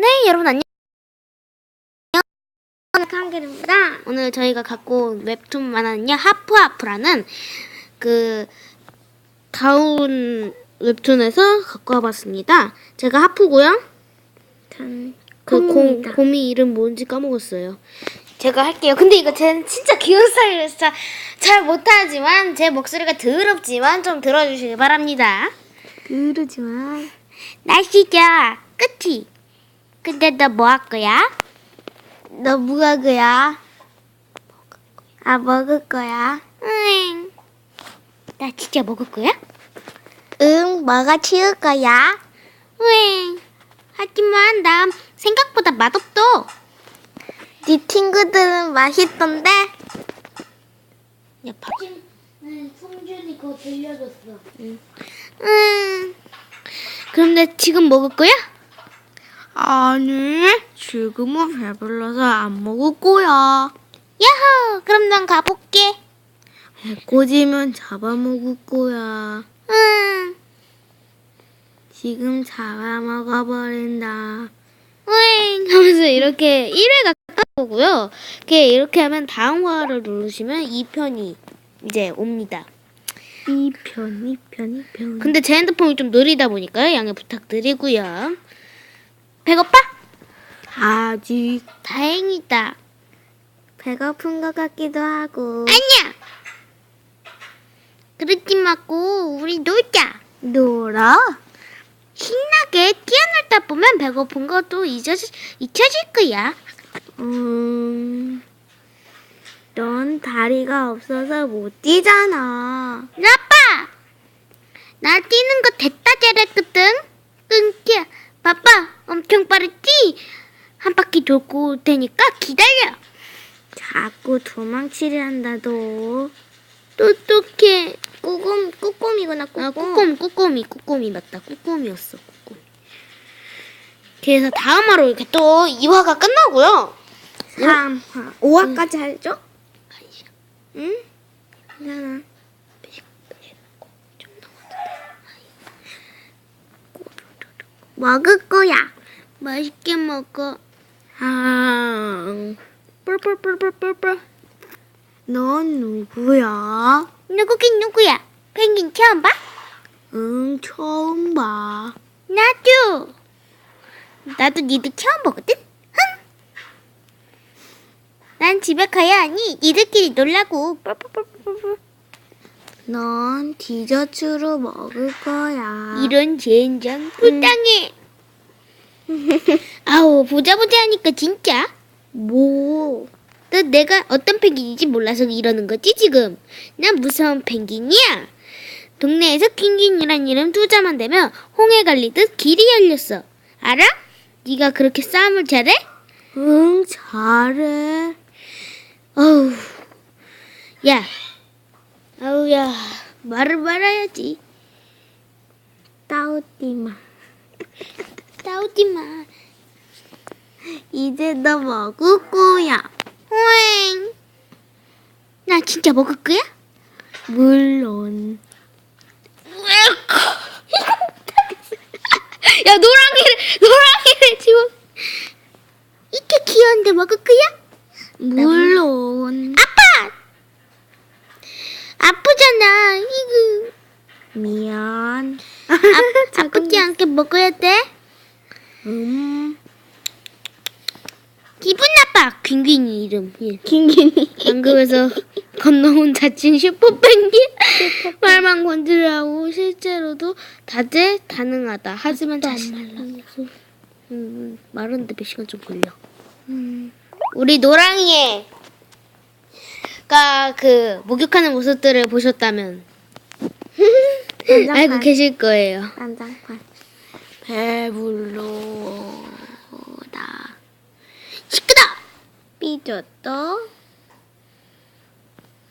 네, 여러분 안녕. 한길입니다. 오늘 저희가 갖고 온 웹툰 만화는요, 하프하프라는 그 가운 웹툰에서 갖고 와봤습니다. 제가 하프고요. 그 곰, 곰입니다. 곰이 이름 뭔지 까먹었어요. 제가 할게요. 근데 이거 제 진짜 귀여운 스타일이라서 잘, 잘 못하지만 제 목소리가 더럽지만 좀 들어주시기 바랍니다. 그러지만 날씨죠? 그치? 근데 너 뭐 할 거야? 너 뭐가 그야? 아 먹을 거야? 응. 나 진짜 먹을 거야? 응, 뭐가 치울 거야? 응. 하지만 나 생각보다 맛없어. 네 친구들은 맛있던데? 야, 밥. 응, 성준이 그거 들려줬어. 응. 그럼 나 지금 먹을 거야? 아니, 지금은 배불러서 안 먹을 거야. 야호! 그럼 난 가볼게. 꼬지면 잡아먹을 거야. 응. 지금 잡아먹어버린다. 응. 하면서 이렇게 1회가 끝나고요. 이렇게 이렇게 하면 다음 화를 누르시면 2편이 이제 옵니다. 2편, 2편, 2편. 근데 제 핸드폰이 좀 느리다 보니까요. 양해 부탁드리고요. 배고파? 아직 다행이다. 배고픈 것 같기도 하고. 아니야. 그러지 말고 우리 놀자. 놀아? 신나게 뛰어놀다 보면 배고픈 것도 잊어질, 잊혀질 거야. 음, 넌 다리가 없어서 못 뛰잖아. 아빠! 나 뛰는 거 됐다 잘했거든. 끊겨. 바빠. 엄청 빠르지? 한 바퀴 돌고 올 테니까 기다려. 자꾸 도망치려 한다, 너. 똑똑해. 꼬꼼, 꼬꼼이구나, 꼬꼼. 아, 꾸꼼, 꾸꼼이, 꾸꼼이 맞다. 꾸꼼이었어, 꾸꼼. 그래서 다음 화로 이렇게 또 2화가 끝나고요. 3화. 5화까지 하죠? 응? 괜찮 먹을 거야. 맛있게 먹어. 아, 뿔뿔뿔뿔뿔뿔. 넌 누구야? 누구긴 누구야? 펭귄 처음 봐? 응, 처음 봐. 나도. 나도 니들 처음 보거든? 흥! 난 집에 가야 하니 니들끼리 놀라고. 뿔뿔뿔뿔뿔. 넌 디저트로 먹을 거야. 이런 젠장 불쌍해. 아우 보자 보자 하니까 진짜. 뭐? 너 내가 어떤 펭귄인지 몰라서 이러는 거지 지금? 난 무서운 펭귄이야. 동네에서 펭귄이란 이름 두자만 되면 홍해 갈리듯 길이 열렸어. 알아? 네가 그렇게 싸움을 잘해? 응, 잘해. 어우, 야, 아우야, 말을 말아야지. 따오띠 마. 싸우지 마. 이제 너 먹을 거야. 호잉. 나 진짜 먹을 거야? 물론. 야, 노랑이를, 노랑이를 지금. 이렇게 귀여운데 먹을 거야? 물론. 아파! 아프잖아, 이거. 미안. 아, 먹어야 돼? 음. 기분 나빠, 펭귄이 이름. 예. 킹kin이. 방금에서 건너온 자칭 슈퍼펭귄 말만 건드려하고 실제로도 다재 다능하다. 하지만 자신 음, 말하는데 몇 시간 좀 걸려. 음. 우리 노랑이의 가그 목욕하는 모습들을 보셨다면 알고 계실 거예요. 난장판. 배불러다. 시끄다. 삐졌다.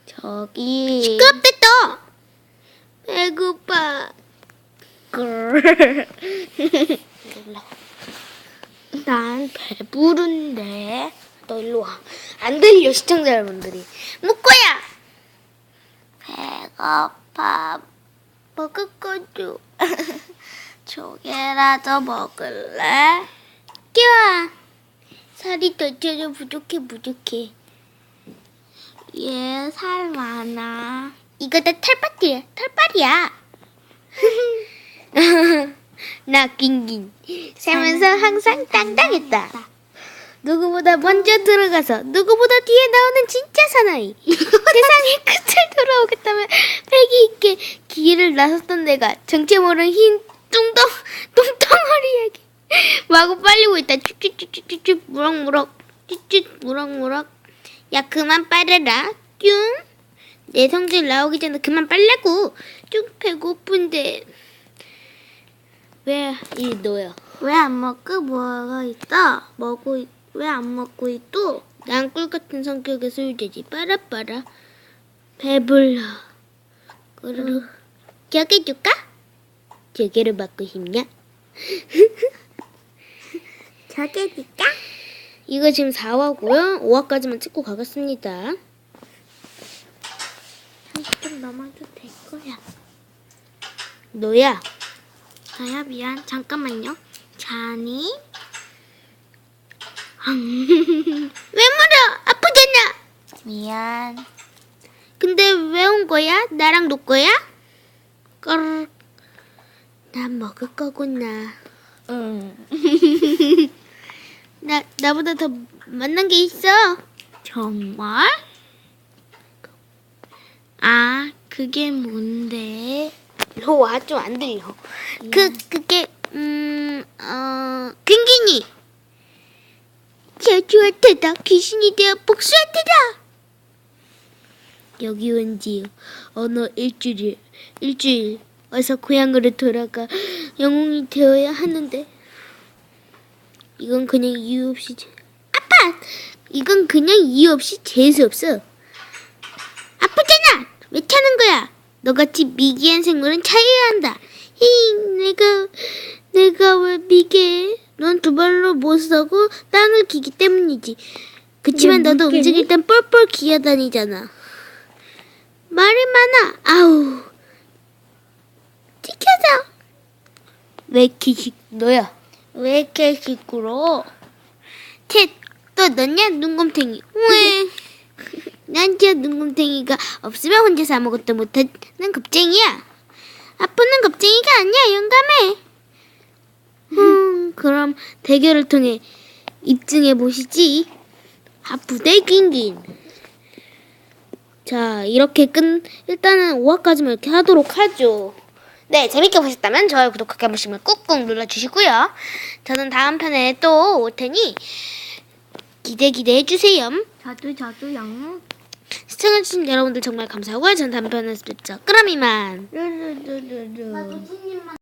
저기. 시끄럽댔다. 배고파. 난 배부른데. 너 일로 와. 안 들려 시청자 여러분들이. 묵고야. 배고파. 먹을 거죠. 조개라도 먹을래? 비켜와. 살이 더 쪄져 부족해 부족해. 얘 살 많아. 이거 다 털빨이야 털빨이야. 나 긴긴 살면서 항상 땅땅했다. 누구보다 먼저 들어가서 누구보다 뒤에 나오는 진짜 사나이. 세상의 끝을 돌아오겠다면 패기 있게 길을 나섰던 내가 정체 모르는 흰 뚱덩 뚱덩어리에게 마구 빨리고 있다. 쭈쭈쭈쭈쭈 무럭무럭 쭈쭈 무럭무럭. 야 그만 빨아라. 뀨. 내 성질 나오기 전에 그만 빨라고. 좀 배고픈데. 왜 이 너야? 왜 안 먹고 뭐가 있어? 먹고 왜 안 먹고 있어? 난꿀 같은 성격의 소유자지. 빠라빠라. 배불러. 그리고 저기 줄까? 저기를 받고 싶냐? 저게 줄까? 이거 지금 4화고요. 5화까지만 찍고 가겠습니다. 30분 넘어도 될 거야. 너야. 저야 미안. 잠깐만요. 자니? 왜 물어? 아프잖아. 미안. 근데 왜 온 거야? 나랑 놀 거야? 꺼르. 난 먹을 거구나. 응. 나 나보다 더 만난 게 있어. 정말? 아, 그게 뭔데? 너 아주 안 들려. 그 그게 음어 근기니. 제주한테다 귀신이 되어 복수할 테다. 여기 온지 어느 일주일 일주일 어서 고향으로 돌아가 영웅이 되어야 하는데 이건 그냥 이유 없이 재- 아빠 이건 그냥 이유 없이 재수 없어. 아프잖아. 왜 차는 거야? 너같이 미개한 생물은 차여야 한다. 히, 내가 내가 왜 미개해? 넌 두 발로 못 서고 땅을 기기 때문이지. 그치만 왜 너도? 움직일 땐 뻘뻘 기어다니잖아. 말이 많아. 아우. 왜 기식 너야? 왜 이렇게 시끄러? 캣, 또 너냐 눈곰탱이. 왜? 난저 눈곰탱이가 없으면 혼자서 아무것도 못하는 겁쟁이야. 아프는 겁쟁이가 아니야. 용감해. 음, 그럼 대결을 통해 입증해 보시지. 아프대 긴긴. 자, 이렇게 끝 일단은 5화까지만 이렇게 하도록 하죠. 네, 재밌게 보셨다면 좋아요, 구독하기 한 번씩만 꾹꾹 눌러주시고요. 저는 다음 편에 또 올 테니 기대 기대해 주세요. 저도 저도 영. 시청해주신 여러분들 정말 감사하고요. 전 다음 편에서 뵙죠. 그럼 이만. 교수님만